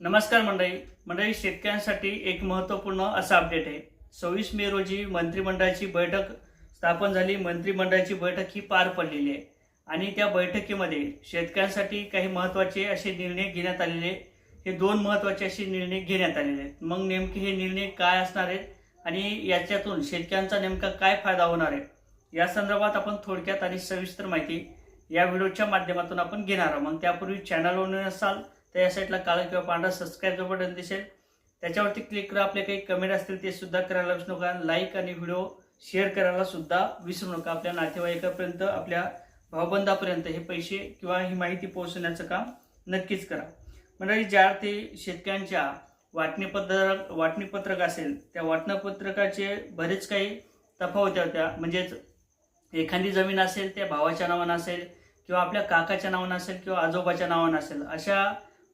नमस्कार मंडळी. मंडळी शेतकऱ्यांसाठी एक महत्त्वपूर्ण असा अपडेट आहे. सव्वीस मे रोजी मंत्रिमंडळाची बैठक स्थापन झाली. मंत्रिमंडळाची बैठक ही पार पडलेली आहे. आणि त्या बैठकीमध्ये शेतकऱ्यांसाठी काही महत्त्वाचे असे निर्णय घेण्यात आलेले हे दोन महत्त्वाचे असे निर्णय घेण्यात आलेले आहेत. मग नेमके हे निर्णय काय असणार आहेत? आणि याच्यातून शेतकऱ्यांचा नेमका काय फायदा होणार आहे? या संदर्भात आपण थोडक्यात आणि सविस्तर माहिती या व्हिडिओच्या माध्यमातून आपण घेणार आहोत. मग त्यापूर्वी चॅनलवर नसाल तर या साईडला काळा किंवा पांढरा सबस्क्राईबचं बटन दिसेल. त्याच्यावरती क्लिक करा आपले काही कमेंट असतील ते सुद्धा करायला विसरू नका. लाईक आणि व्हिडिओ शेअर करायला सुद्धा विसरू नका. आपल्या नातेवाईकापर्यंत आपल्या भावबंधापर्यंत हे पैसे किंवा ही माहिती पोहोचवण्याचं काम नक्कीच करा. मंडळी ज्या अर्थी शेतकऱ्यांच्या वाटणीपत्रक वाटणीपत्रक असेल त्या वाटणपत्रकाचे बरेच काही तफावत्या होत्या म्हणजेच एखादी जमीन असेल त्या भावाच्या नावानं असेल किंवा आपल्या काकाच्या नावानं असेल किंवा आजोबाच्या नावानं असेल अशा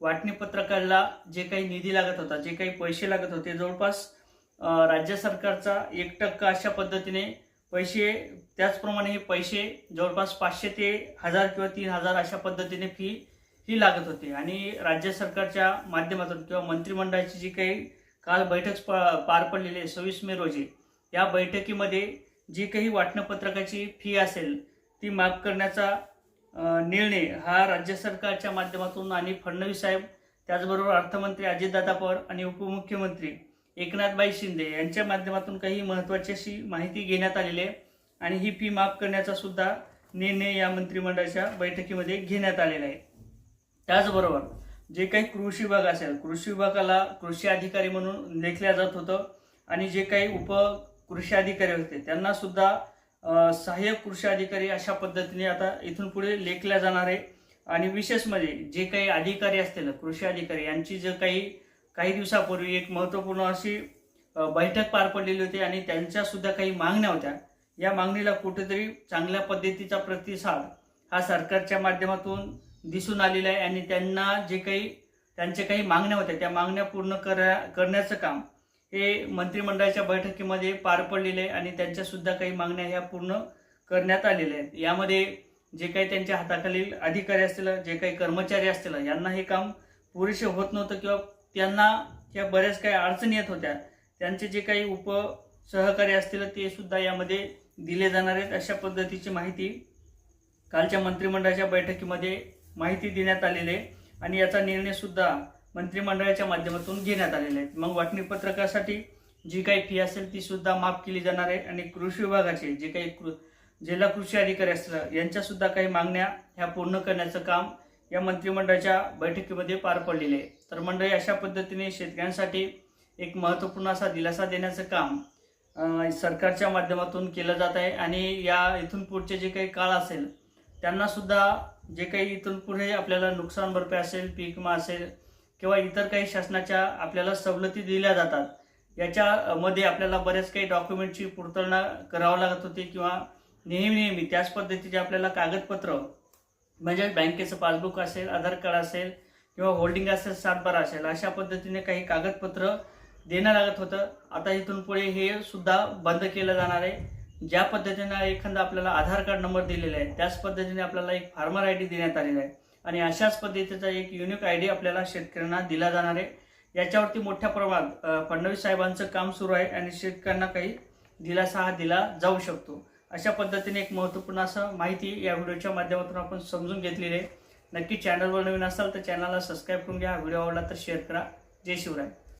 वाटणी पत्रकाला जे काही निधी लागत होता जे काही पैसे लागत होते जवळपास राज्य सरकारचा एक टक्का अशा पद्धतीने पैसे त्याचप्रमाणे हे पैसे जवळपास पाचशे ते हजार किंवा तीन हजार अशा पद्धतीने फी ही लागत होती. आणि राज्य सरकारच्या माध्यमातून किंवा मंत्रिमंडळाची जी काही काल बैठक प- पार पडलेली आहे सव्वीस मे रोजी या बैठकीमध्ये जी काही वाटणपत्रकाची फी असेल ती माफ करण्याचा निर्णय हा राज्य सरकारच्या माध्यमातून आणि फडणवीस साहेब त्याचबरोबर अर्थमंत्री अजितदादा पवार आणि उपमुख्यमंत्री एकनाथबाई शिंदे यांच्या माध्यमातून काही महत्त्वाची अशी माहिती घेण्यात आलेली आहे आणि ही फी माफ करण्याचा सुद्धा निर्णय या मंत्रिमंडळाच्या बैठकीमध्ये घेण्यात आलेला आहे. त्याचबरोबर जे काही कृषी विभाग असेल कृषी विभागाला कृषी अधिकारी म्हणून लेखल्या जात होतं आणि जे काही उप कृषी अधिकारी होते त्यांना सुद्धा सहाय्यक कृषी अधिकारी अशा पद्धतीने आता इथून पुढे लेखल्या जाणार आहे. आणि विशेष म्हणजे जे काही अधिकारी असतील कृषी अधिकारी यांची जे काही काही दिवसापूर्वी एक महत्त्वपूर्ण अशी बैठक पार पडलेली होती आणि त्यांच्या सुद्धा काही मागण्या होत्या. या मागणीला कुठेतरी चांगल्या पद्धतीचा प्रतिसाद हा सरकारच्या माध्यमातून दिसून आलेला आहे आणि त्यांना जे काही त्यांच्या काही मागण्या होत्या त्या मागण्या पूर्ण करा करण्याचं काम हे मंत्रिमंडळाच्या बैठकीमध्ये पार पडलेले आहे आणि त्यांच्यासुद्धा काही मागण्या ह्या पूर्ण करण्यात आलेल्या आहेत. यामध्ये जे काही त्यांच्या हाताखालील अधिकारी असतील जे काही कर्मचारी असतील यांना हे काम पुरेसे होत नव्हतं किंवा त्यांना या बऱ्याच काही अडचणी येत होत्या. त्यांचे जे काही उप सहकारी असतील ते सुद्धा यामध्ये दिले जाणार आहेत. अशा पद्धतीची माहिती कालच्या मंत्रिमंडळाच्या बैठकीमध्ये माहिती देण्यात आलेली आहे. आणि याचा निर्णयसुद्धा मंत्रिमंडळाच्या माध्यमातून घेण्यात आलेले आहेत. मग वाटणी पत्रकासाठी जी काही फी असेल ती सुद्धा माफ केली जाणार आहे आणि कृषी विभागाचे जे काही कृ जिल्हा कृषी अधिकारी असतील यांच्या सुद्धा काही मागण्या ह्या पूर्ण करण्याचं काम या मंत्रिमंडळाच्या बैठकीमध्ये पार पडलेले आहे. तर मंडळी अशा पद्धतीने शेतकऱ्यांसाठी एक महत्त्वपूर्ण असा दिलासा देण्याचं काम सरकारच्या माध्यमातून केलं जात आहे आणि या इथून पुढचे जे काही काळ असेल त्यांना सुद्धा जे काही इथून पुढे आपल्याला नुकसान भरपाई असेल पीक विमा असेल किंवा इतर काही शासनाच्या आपल्याला सवलती दिल्या जातात याच्यामध्ये आपल्याला बऱ्याच काही डॉक्युमेंटची पूर्तता करावं लागत होती किंवा नेहमी नेहमी त्याच पद्धतीचे आपल्याला कागदपत्र म्हणजे बँकेचं पासबुक असेल आधार कार्ड असेल किंवा होल्डिंग असेल सातबारा असेल अशा पद्धतीने काही कागदपत्र देणं लागत होतं. आता इथून पुढे हे सुद्धा बंद केलं जाणार आहे. ज्या पद्धतीनं एखादा आपल्याला आधार कार्ड नंबर दिलेला आहे त्याच पद्धतीने आपल्याला एक फार्मर आय डी देण्यात आलेला आहे. आणि अशाच पद्धतीचा एक युनिक आयडिया आपल्याला शेतकऱ्यांना दिला जाणार आहे. याच्यावरती मोठ्या प्रमाणात फडणवीस साहेबांचं काम सुरू आहे आणि शेतकऱ्यांना काही दिलासा हा दिला जाऊ शकतो. अशा पद्धतीने एक महत्त्वपूर्ण असं माहिती या व्हिडिओच्या माध्यमातून आपण समजून घेतलेली आहे. नक्की चॅनलवर नवीन असाल तर चॅनलला सबस्क्राईब करून घ्या. व्हिडिओ आवडला तर शेअर करा. जय शिवराय.